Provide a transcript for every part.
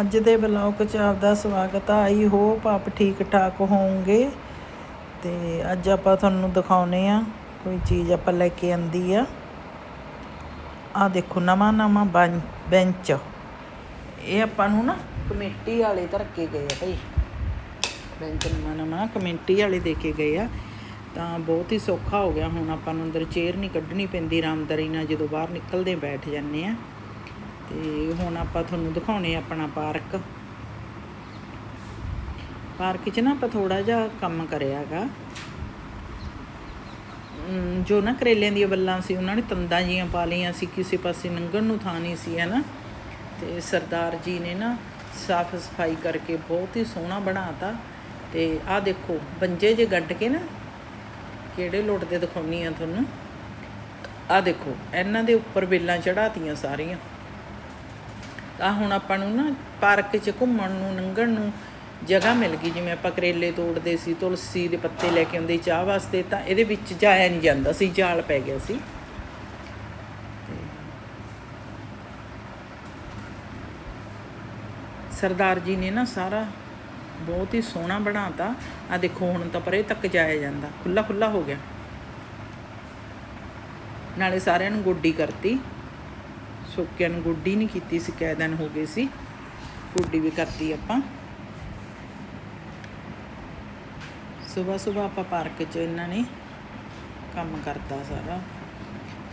ਅੱਜ ਦੇ ਬਲੌਗ 'ਚ ਆਪਦਾ ਸਵਾਗਤ ਆ। ਆਈ ਹੋਪ ਆਪ ਠੀਕ ਠਾਕ ਹੋਵੋਗੇ। ਤੇ ਅੱਜ ਆਪਾਂ ਤੁਹਾਨੂੰ ਦਿਖਾਉਨੇ ਆ, ਕੋਈ ਚੀਜ਼ ਆਪਾਂ ਲੈ ਕੇ ਆਂਦੀ ਆ। ਆ ਦੇਖੋ ਨਵਾਂ ਨਵਾਂ ਬੰ- ਬੈਂਚ। ਇਹ ਆਪਾਂ ਨੂੰ ਨਾ ਕਮੇਟੀ ਵਾਲੇ ਧਰ ਕੇ ਗਏ ਆ ਭਾਈ। ਬੈਂਚ ਨਵਾਂ ਨਵਾਂ ਕਮੇਟੀ ਵਾਲੇ ਦੇ ਕੇ ਗਏ ਆ। ਤਾਂ ਬਹੁਤ ਹੀ ਸੌਖਾ ਹੋ ਗਿਆ ਹੁਣ ਆਪਾਂ ਨੂੰ ਅੰਦਰ ਚੇਅਰ ਨਹੀਂ ਕੱਢਣੀ ਪੈਂਦੀ, ਆਰਾਮਦਾਰੀ ਨਾਲ ਜਦੋਂ ਬਾਹਰ ਨਿਕਲਦੇ ਬੈਠ ਜਾਂਦੇ ਆ। ਤੇ ਹੁਣ ਆਪਾਂ ਤੁਹਾਨੂੰ ਦਿਖਾਉਣੇ ਆਪਣਾ ਪਾਰਕ। ਪਾਰਕ 'ਚ ਨਾ ਆਪਾਂ ਥੋੜਾ ਜਿਹਾ ਕੰਮ ਕਰਿਆਗਾ ਜੋ ਨਾ ਕਰੇਲਿਆਂ ਦੀਆਂ ਬੱਲਾਂ ਸੀ, ਉਹਨਾਂ ਨੇ ਤੰਦਾਂ ਜੀਆਂ ਪਾ ਲਈਆਂ ਸੀ, ਕਿਸੇ ਪਾਸੇ ਨੰਗਣ ਨੂੰ ਥਾਂ ਨਹੀਂ ਸੀ ਹੈ ਨਾ ਤੇ ਸਰਦਾਰ ਜੀ ਨੇ ਨਾ ਸਾਫ਼ ਸਫ਼ਾਈ ਕਰਕੇ ਬਹੁਤ ਹੀ ਸੋਹਣਾ ਬਣਾਤਾ। ਤੇ ਆਹ ਦੇਖੋ, ਬੰਜੇ ਜੇ ਗੱਡ ਕੇ ਨਾ, ਕਿਹੜੇ ਲੁੱਟਦੇ ਦਿਖਾਉਣੀ ਆ ਤੁਹਾਨੂੰ? ਆਹ ਦੇਖੋ, ਇਹਨਾਂ ਦੇ ਉੱਪਰ ਬੇਲਾਂ ਚੜਾਤੀਆਂ ਸਾਰੀਆਂ। ਤਾਂ ਹੁਣ ਆਪਾਂ ਨੂੰ ਨਾ ਪਾਰਕ 'ਚ ਘੁੰਮਣ ਨੂੰ, ਲੰਘਣ ਨੂੰ ਜਗ੍ਹਾ ਮਿਲ ਗਈ। ਜਿਵੇਂ ਆਪਾਂ ਕਰੇਲੇ ਤੋੜਦੇ ਸੀ, ਤੁਲਸੀ ਦੇ ਪੱਤੇ ਲੈ ਕੇ ਆਉਂਦੇ ਚਾਹ ਵਾਸਤੇ, ਤਾਂ ਇਹਦੇ ਵਿੱਚ ਜਾਇਆ ਨਹੀਂ ਜਾਂਦਾ ਸੀ, ਜਾਲ ਪੈ ਗਿਆ ਸੀ। ਸਰਦਾਰ ਜੀ ਨੇ ਨਾ ਸਾਰਾ ਬਹੁਤ ਹੀ ਸੋਹਣਾ ਬਣਾਤਾ। ਆ ਦੇਖੋ, ਹੁਣ ਤਾਂ ਪਰੇ ਤੱਕ ਜਾਇਆ ਜਾਂਦਾ। ਖੁੱਲਾ ਖੁੱਲਾ ਹੋ ਗਿਆ। ਨਾਲੇ ਸਾਰਿਆਂ ਨੂੰ ਗੋਡੀ ਕਰਤੀ। ਸੋਕਿਆਂ ਨੂੰ ਗੁੱਡੀ ਨਹੀਂ ਕੀਤੀ ਸੀ, ਕਈ ਹੋ ਗਏ ਸੀ। ਗੁੱਡੀ ਵੀ ਕਰਤੀ ਆਪਾਂ। ਸਵੇਰ ਸਵੇਰ ਆਪਾਂ ਪਾਰਕ 'ਚ ਇਹਨਾਂ ਨੇ ਕੰਮ ਕਰਤਾ ਸਾਰਾ।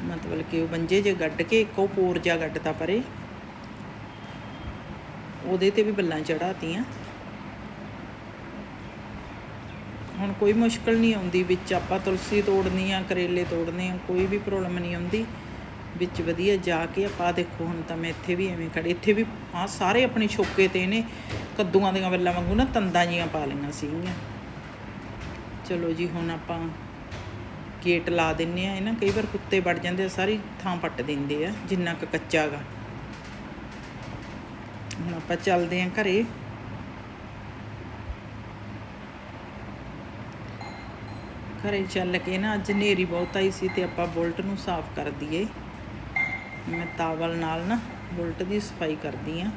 ਮਤਲਬ ਕਿ ਉਹ ਬੰਜੇ ਜੇ ਗੱਡ ਕੇ, ਇੱਕੋ ਪੋਰ ਜਾ ਗੱਡਤਾ ਪਰੇ। ਉਹਦੇ ਤੇ ਵੀ ਬੱਲਾਂ ਚੜਾਤੀਆਂ ਹੁਣ ਕੋਈ ਮੁਸ਼ਕਲ ਨਹੀਂ ਆਉਂਦੀ ਵਿੱਚ, ਆਪਾਂ ਤੁਲਸੀ ਤੋੜਨੀ ਆ, ਕਰੇਲੇ ਤੋੜਨੇ ਆ, ਕੋਈ ਵੀ ਪ੍ਰੋਬਲਮ ਨਹੀਂ ਆਉਂਦੀ। ਵਿੱਚ ਵਧੀਆ ਜਾ ਕੇ ਆਪਾਂ ਦੇਖੋ ਹੁਣ ਤਾਂ ਮੈਂ ਇੱਥੇ ਵੀ ਐਵੇਂ ਖੜੇ ਇੱਥੇ ਵੀ ਆ ਸਾਰੇ ਆਪਣੇ ਛੋਕੇ ਤੇ ਇਹਨੇ ਕੱਦੂਆਂ ਦੀਆਂ ਬੱਲਾਂ ਵਾਂਗੂ ਨਾ ਤੰਦਾਂ ਜੀਆਂ ਪਾ ਲਈਆਂ ਸੀਗੀਆਂ। ਚਲੋ ਜੀ, ਹੁਣ ਆਪਾਂ ਗੇਟ ਲਾ ਦਿੰਨੇ ਆ, ਇਹ ਨਾ ਕਈ ਵਾਰ ਕੁੱਤੇ ਵੜ ਜਾਂਦੇ ਆ, ਸਾਰੀ ਥਾਂ ਪੱਟ ਦਿੰਦੇ ਆ, ਜਿੰਨਾ ਕੁ ਕੱਚਾ ਗਾ। ਹੁਣ ਆਪਾਂ ਚੱਲਦੇ ਆਂ ਘਰੇ। ਘਰੇ ਚੱਲ ਕੇ ਨਾ ਅੱਜ ਹਨੇਰੀ ਬਹੁਤ ਆਈ ਸੀ ਤੇ ਆਪਾਂ ਬੁਲਟ ਨੂੰ ਸਾਫ਼ ਕਰ ਦਈਏ। ਮੈਂ ਤਾਵਲ ਨਾਲ ਨਾ ਬੁਲਟ ਦੀ ਸਫ਼ਾਈ ਕਰਦੀ ਆ।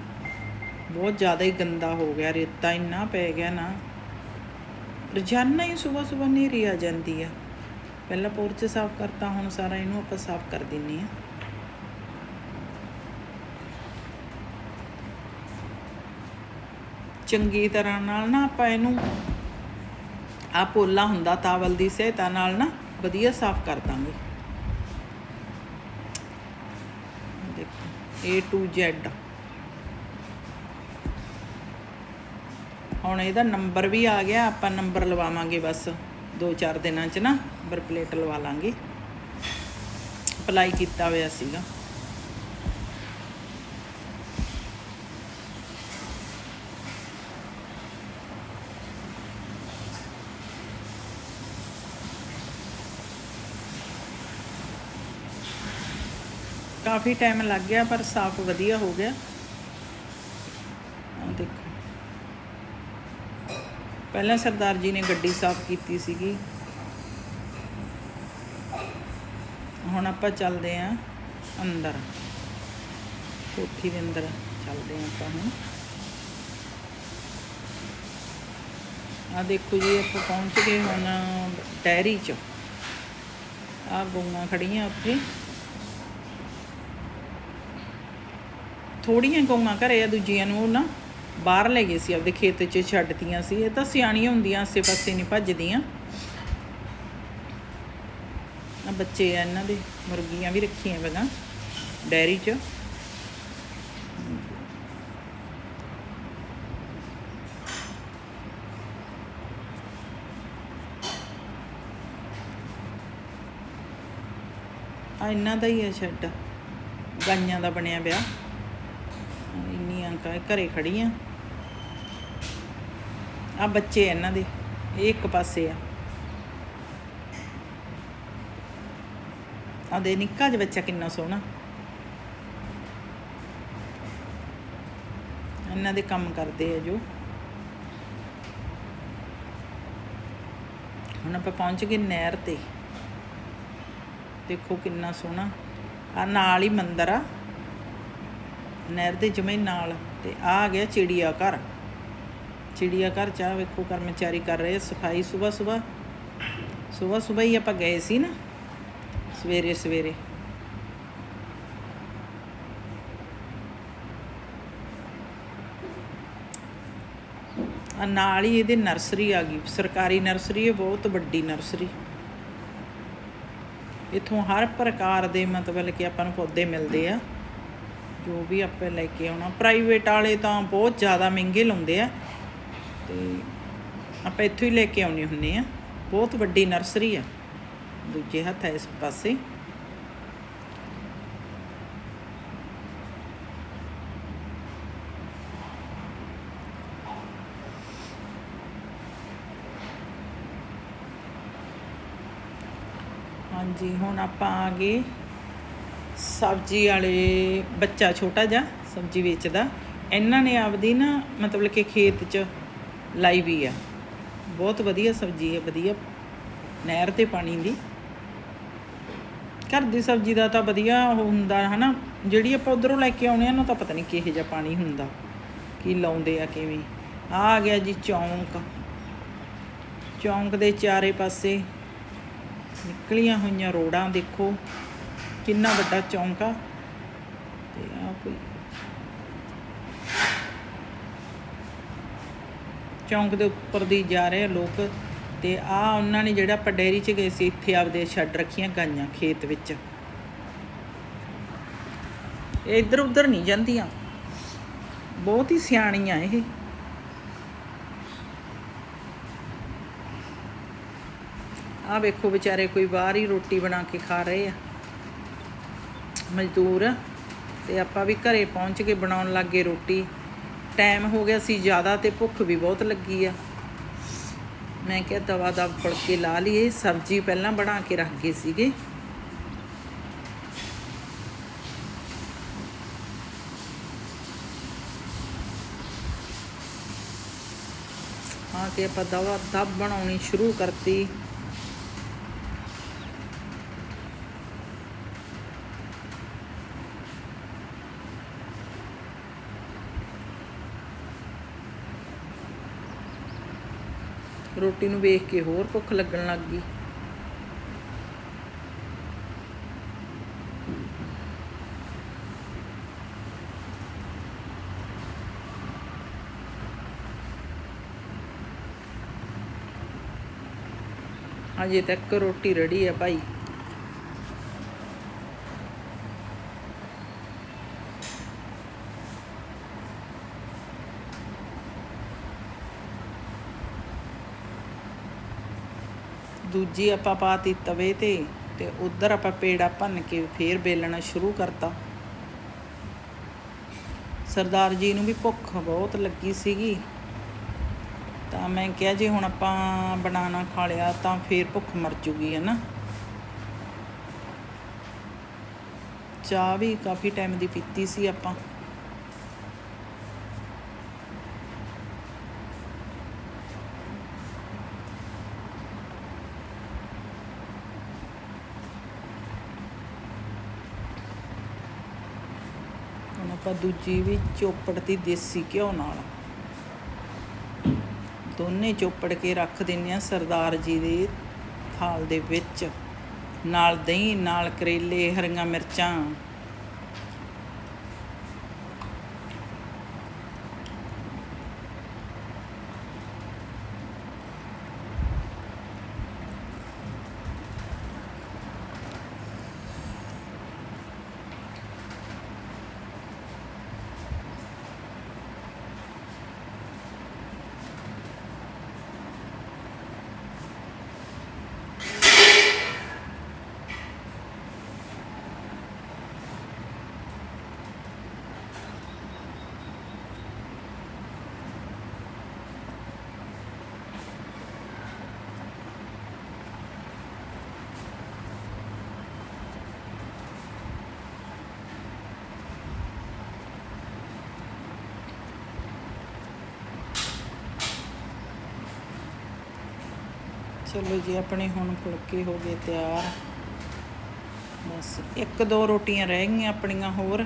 ਬਹੁਤ ਜ਼ਿਆਦਾ ਹੀ ਗੰਦਾ ਹੋ ਗਿਆ, ਰੇਤਾ ਇੰਨਾ ਪੈ ਗਿਆ ਨਾ। ਰੋਜ਼ਾਨਾ ਹੀ ਸਵੇਰ ਸਵੇਰ ਹਨੇਰੀ ਆ ਜਾਂਦੀ ਆ। ਪਹਿਲਾਂ ਪੋਰਚ ਸਾਫ਼ ਕਰਤਾ, ਹੁਣ ਸਾਰਾ ਇਹਨੂੰ ਆਪਾਂ ਸਾਫ਼ ਕਰ ਦਿੰਨੀ ਆ। ਚੰਗੀ ਤਰ੍ਹਾਂ ਨਾਲ ਨਾ ਆਪਾਂ ਇਹਨੂੰ ਆ ਪੋਲਾ ਹੁੰਦਾ ਤਾਵਲ ਦੀ ਸਹਾਇਤਾ ਨਾਲ ਨਾ ਵਧੀਆ ਸਾਫ਼ ਕਰ ਦਾਂਗੇ ਦੇਖੋ A to Z ਹੁਣ ਇਹਦਾ ਨੰਬਰ ਵੀ ਆ ਗਿਆ, ਆਪਾਂ ਨੰਬਰ ਲਵਾਵਾਂਗੇ ਬਸ। 2-4 ਦਿਨਾਂ ਚ ਨਾ ਨੰਬਰ ਪਲੇਟ ਲਵਾ ਲਾਂਗੇ। ਅਪਲਾਈ ਕੀਤਾ ਹੋਇਆ ਸੀਗਾ। ਕਾਫੀ ਟਾਈਮ ਲੱਗ ਗਿਆ, ਪਰ ਸਾਫ਼ ਵਧੀਆ ਹੋ ਗਿਆ। ਆਹ ਦੇਖੋ। ਪਹਿਲਾਂ ਸਰਦਾਰ ਜੀ ਨੇ ਗੱਡੀ ਸਾਫ਼ ਕੀਤੀ ਸੀਗੀ। ਹੁਣ ਆਪਾਂ ਚੱਲਦੇ ਆਂ ਅੰਦਰ। ਕੋਠੀ ਦੇ ਅੰਦਰ ਚੱਲਦੇ ਆਂ ਆਪਾਂ ਹੁਣ। ਆ ਦੇਖੋ ਜੀ, ਆਪਾਂ ਪਹੁੰਚ ਗਏ ਹੁਣ ਡੈਰੀ 'ਚ। ਆ ਗਊਆਂ ਖੜੀਆਂ ਉੱਥੇ। ਥੋੜੀਆਂ ਗਊਆਂ ਘਰੇ ਆ, ਦੂਜੀਆਂ ਨੂੰ ਨਾ ਬਾਹਰ ਲੈ ਗਏ ਸੀ, ਆਪਦੇ ਖੇਤ 'ਚ ਛੱਡਤੀਆਂ ਸੀ। ਇਹ ਤਾਂ ਸਿਆਣੀਆਂ ਹੁੰਦੀਆਂ ਆਸੇ ਪਾਸੇ ਨਹੀਂ ਭੱਜਦੀਆਂ। ਆ ਬੱਚੇ ਆ ਇਹਨਾਂ ਦੇ, ਮੁਰਗੀਆਂ ਵੀ ਰੱਖੀਆਂ ਵਗਾ ਡੈਰੀ 'ਚ। ਆ ਇਹਨਾਂ ਦਾ ਹੀ ਹੈ ਸ਼ੈੱਡ, ਗਾਈਆਂ ਦਾ ਬਣਿਆ ਪਿਆ। ਇੰਨੀ ਕਾ ਘਰੇ ਖੜੀਆਂ ਆ। ਬੱਚੇ ਇਹਨਾਂ ਦੇ, ਇਹ ਇੱਕ ਪਾਸੇ ਆ। ਆ ਦੇ ਨਿੱਕਾ ਜਿਹਾ ਬੱਚਾ ਕਿੰਨਾ ਸੋਹਣਾ। ਇਹਨਾਂ ਦੇ ਕੰਮ ਕਰਦੇ ਆ ਜੋ। ਹੁਣ ਆਪਾਂ ਪਹੁੰਚ ਗਏ ਨਹਿਰ ਤੇ। ਦੇਖੋ ਕਿੰਨਾ ਸੋਹਣਾ। ਆ ਨਾਲ ਹੀ ਮੰਦਰ ਆ। ਨਹਿਰ ਦੇ ਜਮੇ ਨਾਲ ਤੇ ਆ ਆ ਗਿਆ ਚਿੜੀਆ ਘਰ। ਚਿੜੀਆ ਘਰ ਚ ਵੇਖੋ ਕਰਮਚਾਰੀ ਕਰ ਰਹੇ ਸਫ਼ਾਈ ਸਵੇਰ ਸਵੇਰ ਸਵੇਰ ਸਵੇਰ ਹੀ ਆਪਾਂ ਗਏ ਸੀ ਨਾ, ਸਵੇਰੇ ਸਵੇਰੇ। ਆ ਨਾਲ ਹੀ ਇਹਦੇ ਨਰਸਰੀ ਆ ਗਈ, ਸਰਕਾਰੀ ਨਰਸਰੀ ਹੈ, ਬਹੁਤ ਵੱਡੀ ਨਰਸਰੀ। ਇਥੋਂ ਹਰ ਪ੍ਰਕਾਰ ਦੇ ਮਤਲਬ ਕਿ ਆਪਾਂ ਨੂੰ ਪੌਦੇ ਮਿਲਦੇ ਆ। ਜੋ ਵੀ ਆਪਾਂ ਲੈ ਕੇ ਆਉਣਾ। ਪ੍ਰਾਈਵੇਟ ਵਾਲੇ ਤਾਂ ਬਹੁਤ ਜ਼ਿਆਦਾ ਮਹਿੰਗੇ ਲਾਉਂਦੇ ਆ। ਤੇ ਆਪਾਂ ਇੱਥੋਂ ਹੀ ਲੈ ਕੇ ਆਉਣੇ ਹੁੰਨੇ ਆ। ਬਹੁਤ ਵੱਡੀ ਨਰਸਰੀ ਆ। ਦੂਜੇ ਹੱਥ ਹੈ ਇਸ ਪਾਸੇ। ਹਾਂਜੀ, ਹੁਣ ਆਪਾਂ ਆ ਗਏ। ਸਬਜ਼ੀ ਵਾਲੇ ਬੱਚਾ ਛੋਟਾ ਜਿਹਾ ਸਬਜ਼ੀ ਵੇਚਦਾ। ਇਹਨਾਂ ਨੇ ਆਪਦੀ ਨਾ ਮਤਲਬ ਕਿ ਖੇਤ 'ਚ ਲਾਈ ਵੀ ਆ। ਬਹੁਤ ਵਧੀਆ ਸਬਜ਼ੀ ਹੈ, ਵਧੀਆ ਨਹਿਰ ਤੇ ਪਾਣੀ ਦੀ। ਘਰ ਦੀ ਸਬਜ਼ੀ ਦਾ ਤਾਂ ਵਧੀਆ ਉਹ ਹੁੰਦਾ ਹਨਾ। ਜਿਹੜੀ ਆਪਾਂ ਉਧਰੋਂ ਲੈ ਕੇ ਆਉਣੇ ਆ ਨਾ ਤਾਂ ਪਤਾ ਨਹੀਂ ਕਿਹੋ ਜਿਹਾ ਪਾਣੀ ਹੁੰਦਾ, ਕੀ ਲਾਉਂਦੇ ਆ, ਕਿਵੇਂ। ਆ ਆ ਗਿਆ ਜੀ ਚੌਂਕ। ਚੌਂਕ ਦੇ ਚਾਰੇ ਪਾਸੇ ਨਿਕਲੀਆਂ ਹੋਈਆਂ ਰੋਡਾਂ ਦੇਖੋ। ਕਿੰਨਾ ਵੱਡਾ ਚੌਂਕ। ਆ ਤੇ ਆ ਕੋਈ ਚੌਂਕ ਦੇ ਉੱਪਰ ਦੀ ਜਾ ਰਹੇ ਆ ਲੋਕ। ਤੇ ਆ ਉਹਨਾਂ ਨੇ ਜਿਹੜਾ ਆਪਾਂ ਡੈਰੀ 'ਚ ਗਏ ਸੀ, ਇੱਥੇ ਆਪਦੇ ਛੱਡ ਰੱਖੀਆਂ ਗਾਈਆਂ ਖੇਤ ਵਿੱਚ। ਇਹ ਇੱਧਰ ਉੱਧਰ ਨਹੀਂ ਜਾਂਦੀਆਂ। ਬਹੁਤ ਹੀ ਸਿਆਣੀਆਂ ਇਹ। ਆ ਵੇਖੋ ਵਿਚਾਰੇ ਕੋਈ ਬਾਹਰ ਹੀ ਰੋਟੀ ਬਣਾ ਕੇ ਖਾ ਰਹੇ ਆ। ਮਜ਼ਦੂਰ। ਤੇ ਆਪਾਂ ਵੀ ਘਰੇ ਪਹੁੰਚ ਕੇ ਬਣਾਉਣ ਲੱਗੇ ਰੋਟੀ। ਟਾਈਮ ਹੋ ਗਿਆ ਸੀ ਜ਼ਿਆਦਾ ਤੇ ਭੁੱਖ ਵੀ ਬਹੁਤ ਲੱਗੀ ਆ। ਮੈਂ ਕਿਹਾ ਦਵਾ ਦਵ ਫੁਲਕੇ ਲਾ ਲਈਏ। ਸਬਜ਼ੀ ਪਹਿਲਾਂ ਬਣਾ ਕੇ ਰੱਖ ਗਏ ਸੀਗੇ। ਆ ਕੇ ਆਪਾਂ ਦਵਾ ਦਬ ਬਣਾਉਣੀ ਸ਼ੁਰੂ ਕਰਤੀ। ਰੋਟੀ ਨੂੰ ਵੇਖ ਕੇ ਹੋਰ ਭੁੱਖ ਲੱਗਣ ਲੱਗ ਗਈ। ਅਜੇ ਤੱਕ ਰੋਟੀ ਰੜੀ ਆ ਭਾਈ। ਦੂਜੀ ਆਪਾਂ ਪਾਤੀ ਤਵੇ ਤੇ ਤੇ ਉਧਰ ਆਪਾਂ ਪੇੜਾ ਭੰਨ ਕੇ ਫੇਰ ਬੇਲਣਾ ਸ਼ੁਰੂ ਕਰਤਾ। ਸਰਦਾਰ ਜੀ ਨੂੰ ਵੀ ਭੁੱਖ ਬਹੁਤ ਲੱਗੀ ਸੀਗੀ। ਤਾਂ ਮੈਂ ਕਿਹਾ ਜੇ ਹੁਣ ਆਪਾਂ ਬਣਾਣਾ ਖਾ ਲਿਆ ਤਾਂ ਫੇਰ ਭੁੱਖ ਮਰ ਜੂਗੀ, ਹੈ ਨਾ? ਚਾਹ ਵੀ ਕਾਫੀ ਟਾਈਮ ਦੀ ਪੀਤੀ ਸੀ ਆਪਾਂ। ਆਪਾਂ ਦੂਜੀ ਵੀ ਚੋਪੜ ਦੀ ਦੇਸੀ ਘਿਓ ਨਾਲ। ਦੋਨੇ ਚੋਪੜ ਕੇ ਰੱਖ ਦਿੰਨੇ ਆ ਸਰਦਾਰ ਜੀ ਦੇ ਥਾਲ ਦੇ ਵਿੱਚ। ਨਾਲ ਦਹੀਂ, ਨਾਲ ਕਰੇਲੇ, ਹਰੀਆਂ ਮਿਰਚਾਂ। ਚਲੋ ਜੀ, ਆਪਣੇ ਹੁਣ ਫੁਲਕੇ ਹੋ ਗਏ ਤਿਆਰ। ਬਸ, ਇੱਕ ਦੋ ਰੋਟੀਆਂ ਰਹਿ ਗਈਆਂ ਆਪਣੀਆਂ ਹੋਰ।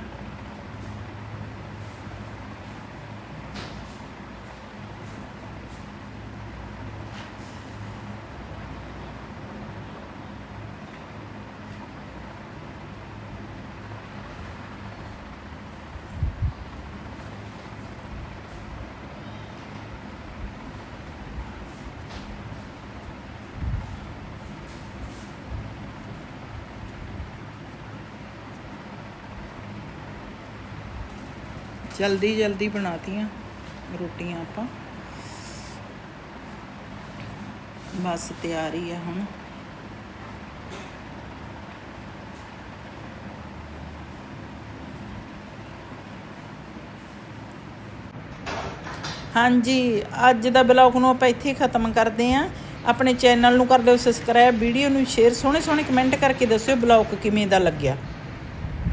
ਜਲਦੀ ਜਲਦੀ ਬਣਾਤੀਆਂ ਰੋਟੀਆਂ ਆਪਾਂ। ਬਸ ਤਿਆਰ ਹੀ ਆ ਹੁਣ। ਹਾਂਜੀ, ਅੱਜ ਦਾ ਬਲੌਗ ਨੂੰ ਆਪਾਂ ਇੱਥੇ ਖਤਮ ਕਰਦੇ ਆਂ। ਆਪਣੇ ਚੈਨਲ ਨੂੰ ਕਰ ਦਿਓ ਸਬਸਕ੍ਰਾਈਬ ਵੀਡੀਓ ਨੂੰ ਸ਼ੇਅਰ ਸੋਹਣੇ ਸੋਹਣੇ ਕਮੈਂਟ ਕਰਕੇ ਦੱਸਿਓ ਬਲੌਗ ਕਿਵੇਂ ਦਾ ਲੱਗਿਆ।